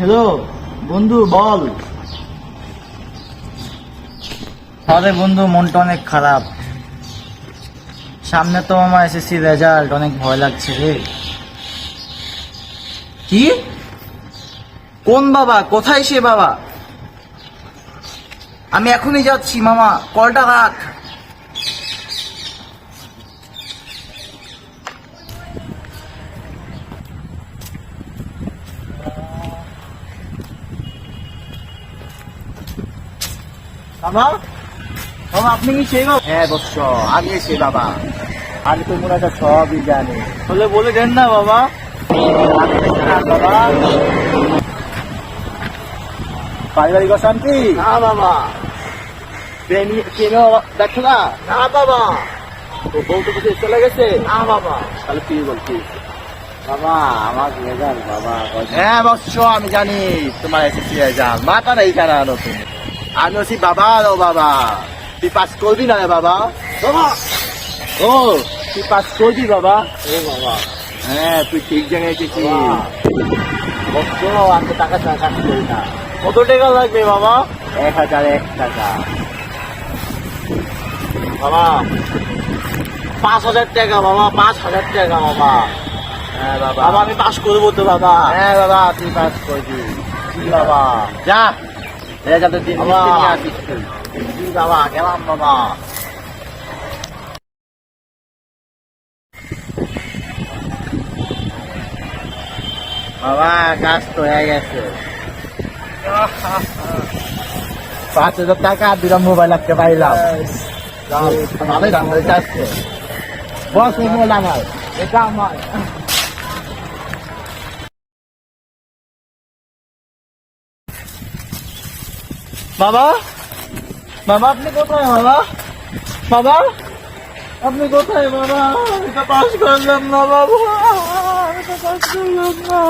Hello বন্ধু বল। আরে বন্ধু মনটা অনেক খারাপ। সামনে তো আমার এসএসসি রেজাল্ট অনেক ভয় লাগছে রে। কি? কোন বাবা? কোথায় সে বাবা? আমি এখনই যাচ্ছি মামা কলটা রাখ। বাবা? বাবা আপনি কি সেই বাবা? হ্যাঁ বৎস আমি সে বাবা। আমি তো মনে হয় সবই জানি। বলে বলে দেন না বাবা। বাবা পারিবারিক অশান্তি? না বাবা। প্রেমী প্রেমে দেখো না। না বাবা। তো বউ তো কোথায় চলে গেছে? না বাবা। তাহলে তুই বল কি বাবা আমার রেজাল্ট বাবা। হ্যাঁ বৎস আমি জানি। তোমার এসেছি রেজাল্ট মাথা নেই কেন তুমি আমি হচ্ছি বাবা ও বাবা তুই পাস করবি না রে বাবা? বাবা। ও তুই পাস করবি বাবা? ও বাবা। হ্যাঁ তুই ঠিক জায়গায় এসেছিস আমি টাকা ছাড়া কাজ করি না। কত টাকা লাগবে বাবা? এক হাজার এক টাকা। বাবা পাঁচ হাজার টাকা বাবা পাঁচ হাজার টাকা বাবা। হ্যাঁ বাবা। বাবা আমি পাস করব তো বাবা। হ্যাঁ বাবা তুই পাস করবি। বাবা। যা। বাবা। বাবা গেলাম বাবা। বাবা কাজ তো হয়ে গেছে। পাঁচ হাজার টাকা দুটা মোবাইল একটা পাইলাম। ভালোই দাম হয়েছে আজকে। বস মোবাইল আমার। এটা আমার। বাবা? বাবা, আপনি কোথায় বাবা? বাবা? আপনি কোথায় বাবা? এটা পাশ করলাম না বাবা। এটা পাশ করলাম না।